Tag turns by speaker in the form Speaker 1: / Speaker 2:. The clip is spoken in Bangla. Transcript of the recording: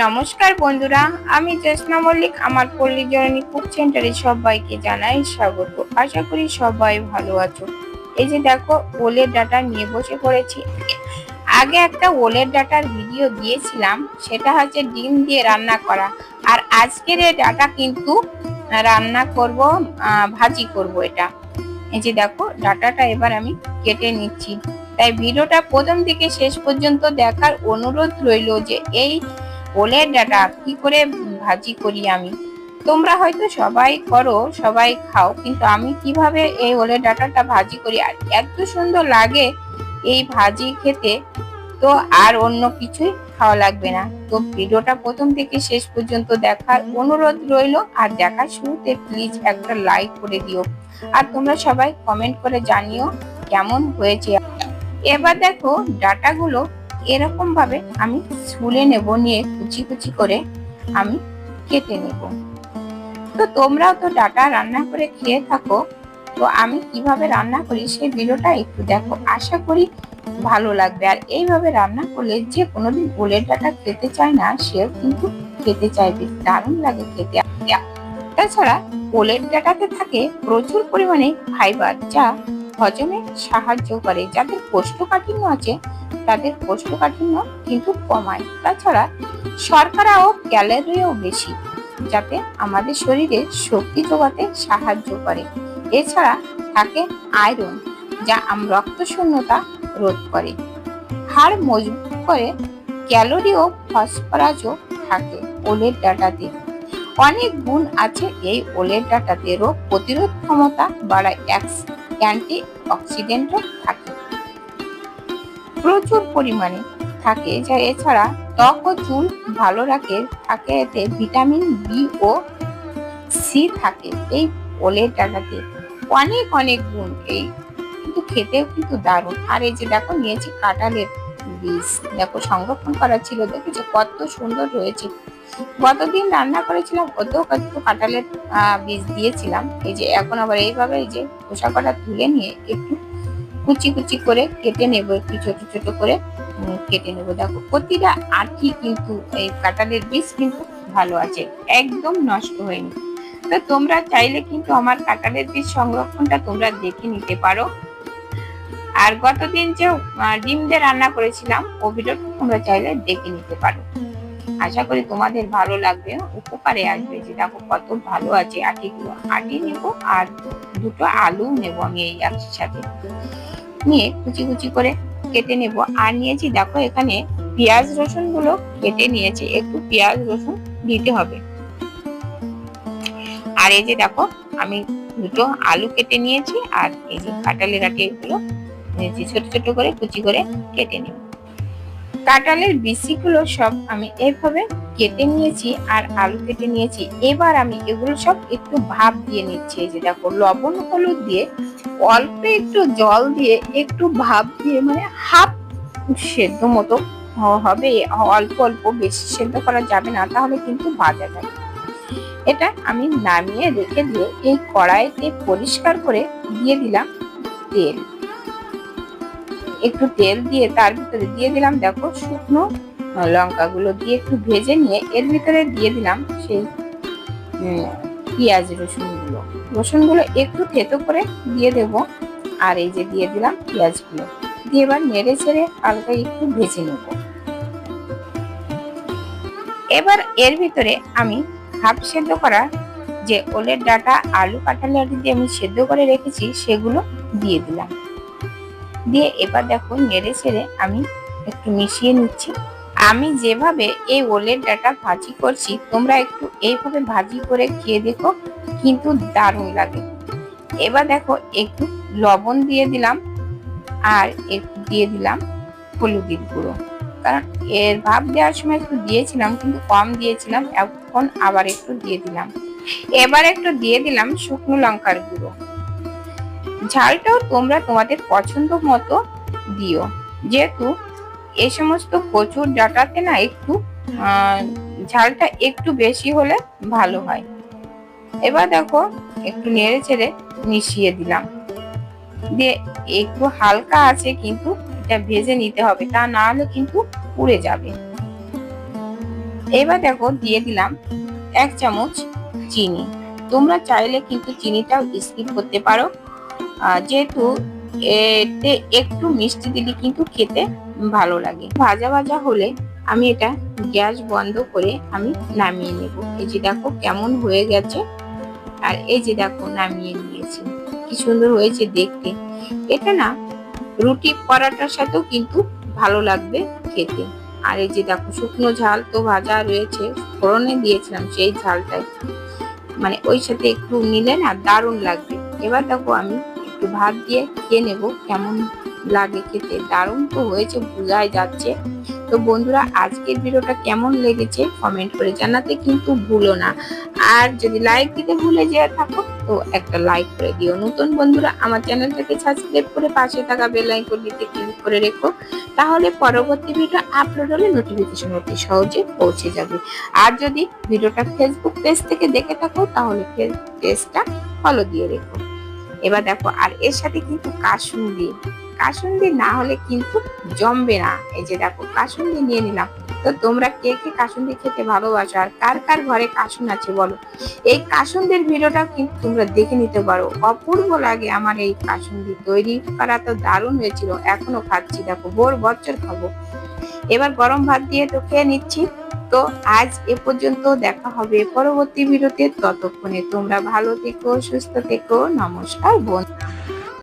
Speaker 1: নমস্কার বন্ধুরা, আমি জ্যোৎস্না মল্লিক, আমার পল্লী জননী কুক সেন্টারে সবাইকে জানাই স্বাগত। আশা করি সবাই ভালো আছো। এই যে দেখো, ওলের ডাটা নিয়ে বসে পড়েছি। আগে একটা ওলের ডাটার ভিডিও দিয়েছিলাম, সেটা হচ্ছে ডিম দিয়ে রান্না করা। আর আজকের এই ডাটা কিন্তু রান্না করব ভাজি করব এটা। এই যে দেখো, ডাটাটা এবার আমি কেটে নিচ্ছি। তাই ভিডিওটা প্রথম থেকে শেষ পর্যন্ত দেখার অনুরোধ রইল যে এই ওলের ডাটা কি করে ভাজি করি আমি? তোমরা হয়তো সবাই করো, সবাই খাও, কিন্তু আমি কীভাবে এই ওলের ডাটাটা ভাজি করি? আর এত সুন্দর লাগে এই ভাজি খেতে, তো আর অন্য কিছুই খাওয়া লাগবে না। তো ভিডিওটা প্রথম থেকে শেষ পর্যন্ত দেখার অনুরোধ রইল। আর দেখার শুরুতে প্লিজ একটা লাইক করে দিও। আর তোমরা সবাই কমেন্ট করে জানিও কেমন হয়েছে। এবার দেখো, ডাটাগুলো এরকম ভাবে আমি ছুলে নেব, নিয়ে কুচি কুচি করে আমি কেটে নেব। তো তোমরাও তো ডাটা রান্না করে খেয়ে থাকো, তো আমি কীভাবে রান্না করি সেই ভিডিওটা একটু দেখো। আশা করি ভালো লাগবে। আর এইভাবে রান্না করলে যে কোনোদিন ওলের ডাটা খেতে চায় না, সেও কিন্তু খেতে চাইবে। দারুণ লাগে খেতে। তাছাড়া ওলের ডাটাতে থাকে প্রচুর পরিমাণে ফাইবার, যা হজমে সাহায্য করে। যাদের কোষ্ঠকাঠিন্য আছে, তাদের কোষ্ঠকাঠিন্য কিন্তু কমায়। তাছাড়া শর্করা ও ক্যালোরিও বেশি, যাতে আমাদের শরীরে শক্তি যোগাতে সাহায্য করে। এছাড়া থাকে আয়রন, যা আম রক্ত শূন্যতা রোধ করে। হাড় মজবুত করে ক্যালোরি ও ফসফরাসও থাকে ওলের ডাটাতে। অনেক গুণ আছে এই ওলের ডাটাতে। রোগ প্রতিরোধ ক্ষমতা বাড়ায় অ্যান্টি অক্সিডেন্টও থাকে। প্রচুর পরিমাণে থাকে যা এছাড়া ত্বক ও চুল ভালো রাখে, থাকে এতে ভিটামিন বি ও সি থাকে। এই ওলের ডাটাতে অনেক অনেক গুণ এই। কিন্তু খেতেও কিন্তু দারুণ। আর এই যে দেখো নিয়েছি কাঁঠালের বীজ দেখো, সংরক্ষণ করা ছিল, দেখেছ কত সুন্দর রয়েছে গতদিন রান্না করেছিলাম, ওতেও কত কাঁঠালের বীজ দিয়েছিলাম। এই যে, এখন আবার এইভাবে এই যে খোসা কটা তুলে নিয়ে একটু কুচি কুচি করে কেটে নেব, একটু ছোট ছোট করে কেটে নেব। দেখো, প্রতিটা আঠি কিন্তু এই কাঁঠালের বীজ কিন্তু ভালো আছে, একদম নষ্ট হয়নি। তো তোমরা চাইলে কিন্তু আমার কাঁঠালের বীজ সংরক্ষণটা তোমরা দেখে নিতে পারো। আর গতদিন যে ডিম দিয়ে রান্না করেছিলাম, ও ভিডিওটা তোমরা চাইলে দেখে নিতে পারো। আশা করি তোমাদের ভালো লাগবে, উপকারে আসবে যে দেখো কত ভালো আছে আটিগুলো। আটি নেব আর দুটো আলু নেব আমি এই একসাথে নিয়ে কুচি কুচি করে কেটে নেব। আর নিয়েছি, দেখো এখানে পেঁয়াজ রসুনগুলো কেটে নিয়েছি। একটু পেঁয়াজ রসুন দিতে হবে। আর এই যে দেখো, আমি দুটো আলু কেটে নিয়েছি আর এই যে কাঁঠালের আটি এগুলো নিয়েছি ছোট ছোট করে কুচি করে কেটে নেব। কাঁঠালের বিচিগুলো সব আমি এভাবে কেটে নিয়েছি আর আলু কেটে নিয়েছি। এবার আমি এগুলো সব একটু ভাপ দিয়ে নিচ্ছি। যে দেখো, লবণ হলুদ দিয়ে অল্প একটু জল দিয়ে একটু ভাপ দিয়ে মানে হাফ সেদ্ধ মতো হবে। অল্প অল্প বেশি সেদ্ধ করা যাবে না, তাহলে কিন্তু ভাজা যাবে এটা আমি নামিয়ে রেখে দিয়ে এই কড়াইতে পরিষ্কার করে দিয়ে দিলাম তেল। একটু তেল দিয়ে তার ভিতরে দিয়ে দিলাম, দেখো শুকনো লঙ্কাগুলো দিয়ে একটু ভেজে নিয়ে এর ভিতরে দিয়ে দিলাম সেই পেঁয়াজ রসুনগুলো। রসুনগুলো একটু থেতো করে দিয়ে দেব আর এই যে দিয়ে দিলাম পেঁয়াজগুলো। দিয়ে এবার নেড়ে ছেড়ে হালকা একটু ভেজে নেব। এবার এর ভিতরে আমি হাফ সেদ্ধ করা যে ওলের ডাটা, আলু কাঁঠালি আলু দিয়ে আমি সেদ্ধ করে রেখেছি, সেগুলো দিয়ে দিলাম। দিয়ে এবার দেখো নেড়ে ছেড়ে আমি একটু মিশিয়ে নিচ্ছি। আমি যেভাবে এই ওলের ডাটা ভাজি করছি, তোমরা একটু এইভাবে ভাজি করে খেয়ে দেখো, কিন্তু দারুণ লাগে। এবার দেখো একটু লবণ দিয়ে দিলাম আর একটু দিয়ে দিলাম হলুদের গুঁড়ো। কারণ এর ভাব দেওয়ার সময় একটু দিয়েছিলাম, কিন্তু কম দিয়েছিলাম, এখন আবার একটু দিয়ে দিলাম। এবার একটু দিয়ে দিলাম শুকনো লঙ্কার গুঁড়ো। ঝালটাও তোমরা তোমাদের পছন্দ মতো দিও। যেহেতু এ সমস্ত কচুর ডাটাতে না একটু ঝালটা একটু বেশি হলে ভালো হয়। এবার দেখো একটু নেড়ে ছেড়ে মিশিয়ে দিলাম। দিয়ে একটু হালকা আছে কিন্তু এটা ভেজে নিতে হবে, তা না হলে কিন্তু পুড়ে যাবে। এবার দেখো দিয়ে দিলাম এক চামচ চিনি। তোমরা চাইলে কিন্তু চিনিটাও স্কিপ করতে পারো। যেহেতু এতে একটু মিষ্টি দিলে কিন্তু খেতে ভালো লাগে। ভাজা ভাজা হলে আমি এটা গ্যাস বন্ধ করে আমি নামিয়ে নেব। এই যে দেখো কেমন হয়ে গেছে। আর এই যে দেখো নামিয়ে নিয়েছি। কি সুন্দর হয়েছে দেখতে। এটা না রুটি পরাটার সাথেও কিন্তু ভালো লাগবে খেতে। আর এই যে দেখো শুকনো ঝাল তো ভাজা রয়েছে। ফোড়নে দিয়েছিলাম সেই ঝালটাই। মানে ওই সাথে একটু নিলে না দারুণ লাগবে। এবার দেখো আমি একটু ভাত দিয়ে খেয়ে নেব। কেমন লাগে খেতে? দারুণ তো হয়েছে, বোঝাই যাচ্ছে। তো বন্ধুরা, আজকের ভিডিওটা কেমন লেগেছে কমেন্ট করে জানাতে কিন্তু ভুলো না। আর যদি লাইক দিতে ভুলে যেয়ে থাকো, তো একটা লাইক করে দিও। নতুন বন্ধুরা, আমার চ্যানেলটাকে সাবস্ক্রাইব করে পাশে থাকা বেল আইকনটিতে ক্লিক করে রেখো। তাহলে পরবর্তী ভিডিও আপলোড হলে নোটিফিকেশন অতি সহজে পৌঁছে যাবে। আর যদি ভিডিওটা ফেসবুক পেজ থেকে দেখে থাকো, তাহলে ফেসবুক পেজটা ফলো দিয়ে রেখো। এবার দেখো, আর এর সাথে কিন্তু কাসুন্দি কাসুন্দি না হলে কিন্তু জমবে না। এই যে দেখো কাসুন্দি নিয়ে নিলাম। তো তোমরা কে কে কাসুন্দি খেতে ভালোবাসো আর কার কার ঘরে কাসুন আছে বলো? এই কাসুন্দির ভিডিওটা কিন্তু তোমরা দেখে নিতে পারো। অপূর্ব লাগে আমার এই কাসুন্দি তৈরি করা তো দারুণ হয়েছিল। এখনও খাচ্ছি, দেখো, ভোর বছর খাব। এবার গরম ভাত দিয়ে তো খেয়ে নিচ্ছি। তো আজ এ পর্যন্ত দেখা হবে পরবর্তী ভিডিওতে। ততক্ষণে তোমরা ভালো থেকো, সুস্থ থেকো। নমস্কার বন্ধু।